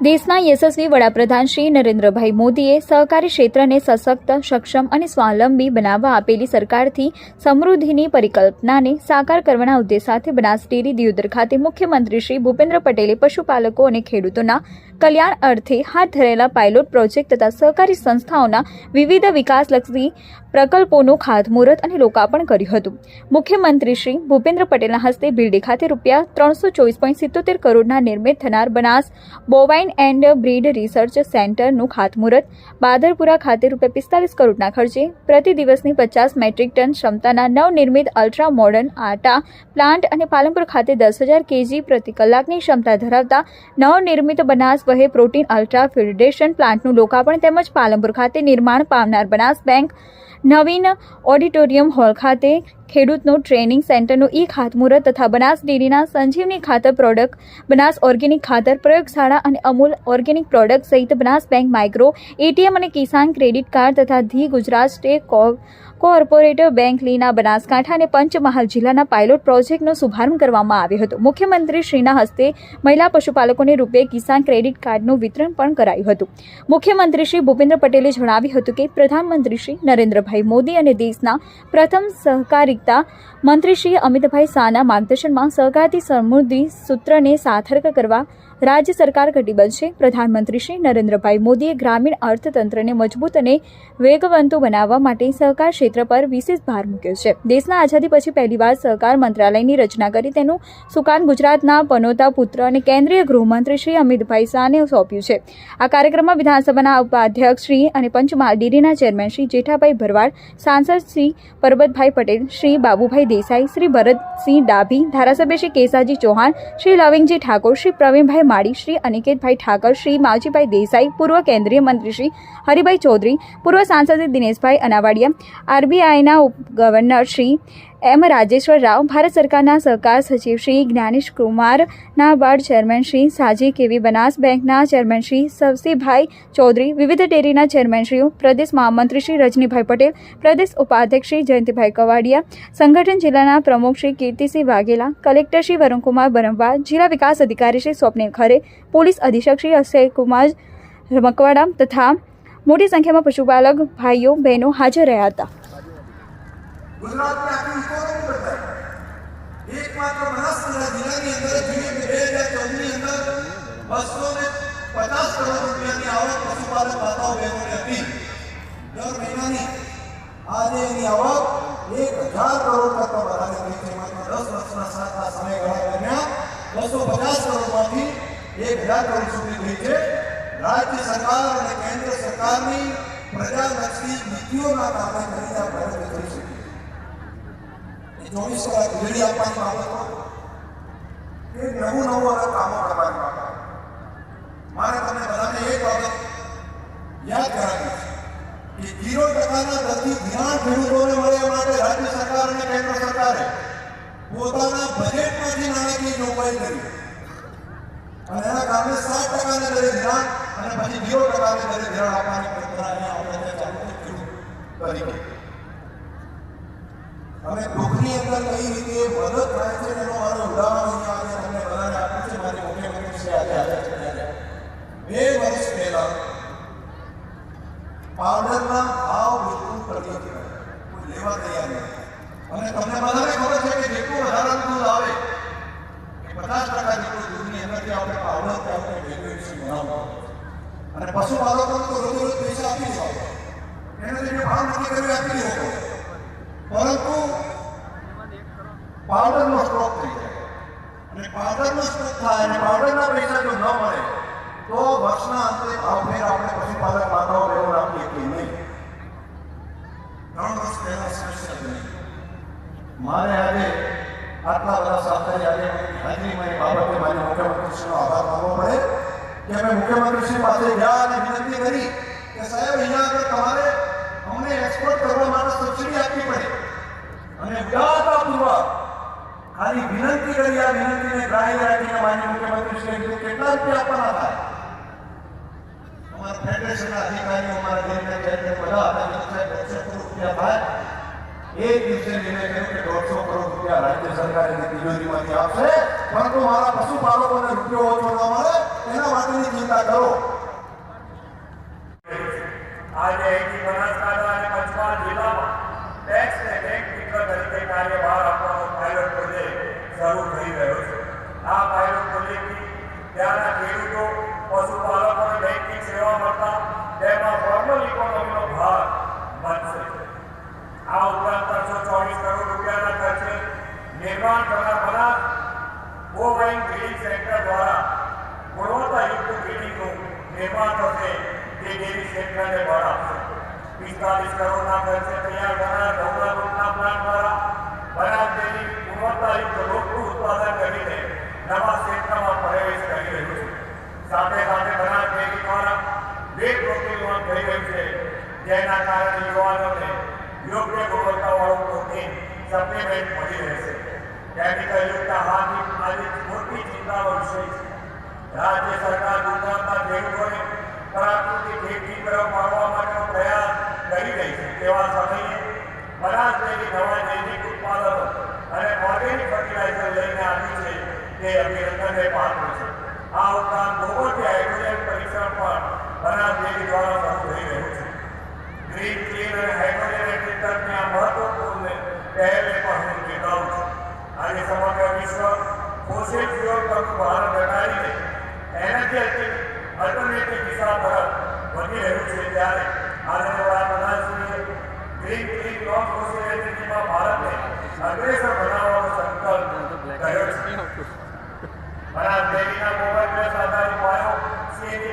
દેશના યશસ્વી વડાપ્રધાન શ્રી નરેન્દ્રભાઈ મોદીએ સહકારી ક્ષેત્રને સશક્ત, સક્ષમ અને સ્વાવલંબી બનાવવા આપેલી સરકારથી સમૃદ્ધિની પરિકલ્પનાને સાકાર કરવાના ઉદ્દેશ સાથે બનાસ ડેરી દિયોદર ખાતે મુખ્યમંત્રી શ્રી ભૂપેન્દ્ર પટેલે પશુપાલકો અને ખેડૂતોના કલ્યાણ અર્થે હાથ ધરેલા પાયલોટ પ્રોજેક્ટ તથા સહકારી સંસ્થાઓના વિવિધ વિકાસલક્ષી પ્રકલ્પોનું ખાતમુહૂર્ત અને લોકાર્પણ કર્યું હતું. મુખ્યમંત્રી શ્રી ભૂપેન્દ્ર પટેલના હસ્તે બિરડી ખાતે રૂપિયા ત્રણસો ચોવીસ પોઈન્ટ સિત્તોતેર કરોડના નિર્મિત થનાર Banas bovine and breed research સેન્ટરનું ખાતમુહૂર્ત. બાદરપુરા ખાતે રૂપિયા પિસ્તાલીસ કરોડના ખર્ચે પ્રતિ દિવસની પચાસ મેટ્રિક ટન ક્ષમતાના નવનિર્મિત અલ્ટ્રા મોડર્ન આટા પ્લાન્ટ અને પાલનપુર ખાતે દસ હજાર કેજી પ્રતિ કલાકની ક્ષમતા ધરાવતા નવનિર્મિત બનાસ વહે પ્રોટીન અલ્ટ્રા ફિલ્ડેશન પ્લાન્ટનું લોકાર્પણ તેમજ પાલનપુર ખાતે નિર્માણ પામનાર બનાસ બેંક નવીન ઓડિટોરિયમ હોલ ખાતે ખેડૂતનું ટ્રેનિંગ સેન્ટરનું ઈ ખાતમુહૂર્ત તથા બનાસ ડેરીના સંજીવની ખાતર પ્રોડક્ટ, બનાસ ઓર્ગેનિક ખાતર પ્રયોગશાળા અને અમૂલ ઓર્ગેનિક પ્રોડક્ટ સહિત બનાસ બેંક માઇક્રો, એટીએમ અને કિસાન ક્રેડિટ કાર્ડ તથા the Gujarat state co cooperative bank લીના બનાસકાંઠા અને પંચમહાલ જિલ્લાના પાયલોટ પ્રોજેક્ટનો શુભારંભ કરવામાં આવ્યો હતો. મુખ્યમંત્રી શ્રીના હસ્તે મહિલા પશુપાલકોને રૂપે કિસાન ક્રેડિટ કાર્ડનું વિતરણ પણ કરાયું હતું. મુખ્યમંત્રી શ્રી ભૂપેન્દ્ર પટેલે જણાવ્યું હતું કે પ્રધાનમંત્રી શ્રી નરેન્દ્રભાઈ મોદી અને દેશના પ્રથમ સહકારિતા મંત્રી શ્રી અમિતભાઈ શાહના માર્ગદર્શનમાં સહકારથી સમૃદ્ધિ સૂત્રને સાર્થક કરવા રાજ્ય સરકાર કટિબદ્ધ છે પ્રધાનમંત્રી શ્રી નરેન્દ્રભાઈ મોદીએ ગ્રામીણ અર્થતંત્રને મજબૂત અને વેગવંતુ બનાવવા માટે સહકાર ક્ષેત્ર પર વિશેષ ભાર મૂક્યો છે. દેશના આઝાદી પછી પહેલીવાર સહકાર મંત્રાલયની રચના કરી તેનું સુકાન ગુજરાતના પનોતા પુત્ર અને કેન્દ્રીય ગૃહમંત્રી શ્રી અમિતભાઈ શાહને સોંપ્યું છે. આ કાર્યક્રમમાં વિધાનસભાના ઉપાધ્યક્ષ શ્રી અને પંચમહાલ ડેરીના ચેરમેન શ્રી જેઠાભાઈ ભરવાડ, સાંસદ શ્રી પરબતભાઈ પટેલ, શ્રી બાબુભાઈ દેસાઈ, શ્રી ભરતસિંહ ડાભી, ધારાસભ્ય શ્રી કેસાજી ચૌહાણ, શ્રી લવિંગજી ઠાકોર, શ્રી પ્રવીણભાઈ માળી શ્રી અનિકેતભાઈ ઠાકર, શ્રી માવજીભાઈ દેસાઈ, પૂર્વ કેન્દ્રીય મંત્રી શ્રી હરિભાઈ ચૌધરી, પૂર્વ સાંસદ દિનેશભાઈ અનાવાડિયા, આરબીઆઈના ગવર્નર શ્રી એમ રાજેશ્વર રાવ, ભારત સરકારના સહકાર સચિવ Shri Gyanesh Kumar NABARD chairman Shri Saji K V Banas બેંકના ચેરમેન શ્રી સવસીભાઈ ચૌધરી, વિવિધ ડેરીના ચેરમેનશ્રીઓ પ્રદેશ મહામંત્રી શ્રી રજનીભાઈ પટેલ, પ્રદેશ ઉપાધ્યક્ષ શ્રી જયંતિભાઈ કવાડિયા, સંગઠન જિલ્લાના પ્રમુખ શ્રી કીર્તિસિંહ વાઘેલા, કલેક્ટર શ્રી વરુણકુમાર બરંવા જિલ્લા વિકાસ અધિકારી શ્રી સ્વપ્નિલ ખરે, પોલીસ અધિક્ષક શ્રી અક્ષયકુમાર મકવાડા તથા મોટી સંખ્યામાં પશુપાલક ભાઈઓ, બહેનો હાજર રહ્યા હતા. ગુજરાતની આખી ઇકોનોમી બદલાઈ એકમાત્ર બનાસકાંઠા જિલ્લાની અંદર જોઈએ કે બે હજાર ચૌદની અંદર બસો ને પચાસ કરોડ રૂપિયાની આવક પશુપાલક માતાઓ બહેનોને હતી દર મહિનાની આજે એની આવક એક હજાર કરોડ કરતા વધારે થઈ છે માત્ર દસ વર્ષના સાતના સમયગાળા દરમિયાન બસો પચાસ કરોડમાંથી એક હજાર કરોડ સુધી થઈ છે રાજ્ય સરકાર અને કેન્દ્ર સરકારની પ્રજાલક્ષી નીતિઓના કારણે કરીને આ પ્રગતિ કરી શકી ચોવીસ કલાક વીજળી આપવાની બાબતો એ નવું નવું હવે કામો કરવાની બાબત મારે તમને બધાને એક બાબત યાદ કરાવી કે જીરો ટકાના દરથી ધ્યાન ખેડૂતોને મળે માટે રાજ્ય સરકાર અને કેન્દ્ર સરકારે પોતાના બજેટમાંથી નાણાકીય જોગવાઈ કરી. અને એના કારણે સાત ટકાને દરે ધિરાણ અને પછી જીરો ટકાને દરે ધિરાણ આપવાની પ્રક્રિયા અહીંયા આપણે ચાલુ કરી ખેડૂત તરીકે અને દુઃખની અંદર કઈ રીતે મદદ થાય છે એનો મારો ઉદાહરણ અહીંયા આજે તમને બધાને આપ્યું છે મારી મુખ્યમંત્રી શ્રી આજે હાજર છે ત્યારે. બે પહેલા પાવડરના ભાવ બિલકુલ પ્રતિ કોઈ લેવા તૈયાર નથી. અને તમને બધાને ખબર છે કે જેટલું વધારાનું દૂધ આવે, પચાસ ટકા જેટલું દૂધની અંદરથી આપણે પાવડર કે આપણે વેલ્યુએશન બનાવવું અને પશુપાલકોને તો રોજ રોજ પૈસા આપી દેવા એને જે ભાવ નક્કી કર્યો આપી દેવો. પરંતુ પાવડરનો સ્ટોક થઈ જાય. અને પાવડરનો સ્ટોક થાય અને પાવડરના પૈસા જો ન મળે તો વર્ષના અંતે ભાવફેર આપણે પશુપાલક માતાઓ બહેનો રાખીએ કે નહીં? ત્રણ વર્ષ પહેલા સમસ્યા બની મારે આજે આટલા બધા સાથે આજે હાજરીમાં એ બાબતે માન્ય મુખ્યમંત્રીશ્રીનો આભાર માનવો પડે કે અમે મુખ્યમંત્રીશ્રી પાસે ગયા અને વિનંતી કરી કે સાહેબ, અહીંયા આગળ તમારે અમને એક્સપોર્ટ કરવા માટે સબસિડી આપવી પડે. અને વ્યાજતાપૂર્વક ખાલી વિનંતી કરી, આ વિનંતીને ગ્રાહ્ય રાખીને માન્ય મુખ્યમંત્રીશ્રી કીધું કેટલા રૂપિયા આપવાના થાય? અમારા અધિકારીઓ અમારા દેશના જઈને બધા હતા કે સાહેબ દોઢસો રૂપિયા થાય એક દિવસે નિર્ણય કર્યો કે દોઢસો કરોડ રૂપિયા રાજ્ય સરકારે તિજોરીમાંથી આપશે, પરંતુ મારા પશુપાલકોને રૂપિયો ઓછો ન મળે, એના માટેની ચિંતા કરો. આજે અહીંથી બનાસકાંઠા અને પંચમહાલ જિલ્લામાં ટેક્સ ને બેંક મિત્ર તરીકે કાર્યભાર આપવાનો પાયલોટ પ્રોજેક્ટ શરૂ થઈ રહ્યો છે. આ પાયલોટ પ્રોજેક્ટથી ત્યાંના ખેડૂતો, પશુપાલકો અને સેવા મળતા તેમાં ફોર્મલ ઇકોનોમીનો ભાગ બનશે આ ઉપરાંત ત્રણસો ચોવીસ કરોડ રૂપિયાના ખર્ચે નિર્માણ થનાર બનાસ બોવાઇન ગ્રીન સેન્ટર દ્વારા ગુણવત્તાયુક્ત બિલ્ડિંગનું નિર્માણ થશે ક્ષેત્રને બળ આપશે પિસ્તાલીસ કરોડના ખર્ચે તૈયાર કરાયા ઘઉંના લોટના પ્લાન્ટ દ્વારા બનાસ ડેરી ગુણવત્તાયુક્ત લોટનું ઉત્પાદન કરીને નવા ક્ષેત્રમાં પ્રવેશ કરી રહ્યું છે. સાથે સાથે બનાસ ડેરી દ્વારા વેટ પ્રોટીન થઈ રહ્યું છે. જેના કારણે યુવાનોને યોગ્ય ગુણવત્તાવાળું પ્રોટીન સપ્લિમેન્ટ મળી રહેશે કેમિકલયુક્ત હાથી આજે મોટી ચિંતાનો વિષય છે. રાજ્ય સરકાર ગુજરાતના ખેડૂતોને પ્રાકૃતિક ભેગી વાળવા માટેનો પ્રયાસ કરી રહી છે. તેવા સમયે બનાસ ડેરી નવા જૈવિક ઉત્પાદનો અને ઓર્ગેનિક ફર્ટિલાઇઝર લઈને આવી છે તે અભિનંદનને પાત્ર છે. આ ઉપરાંત રોબોટથી હાઇડ્રોજન પરીક્ષણ પણ બનાસ ડેરી દ્વારા શરૂ થઈ રહ્યું છે. ગ્રીન ક્લીન અને હાઇડ્રોજન એગ્રીકલ્ચરની આ મહત્વપૂર્ણ પહેલે પણ હું બિરદાવું છું. આજે સમગ્ર વિશ્વ ફોસિલ ફ્યુઅલ પરનું ભાર ઘટાડીને એનર્જી અલ્ટરનેટિવ દિશા તરફ વધી રહ્યું છે ત્યારે આજે વડાપ્રધાનશ્રીએ ગ્રીન ગ્રીન નોન ફોસિલ એનર્જીમાં ભારતને અગ્રેસર બનાવવાનો સંકલ્પ કર્યો છે. અને આ દેવીના મોબાઈલ પ્લસ આધારિત પાયો સીએનજી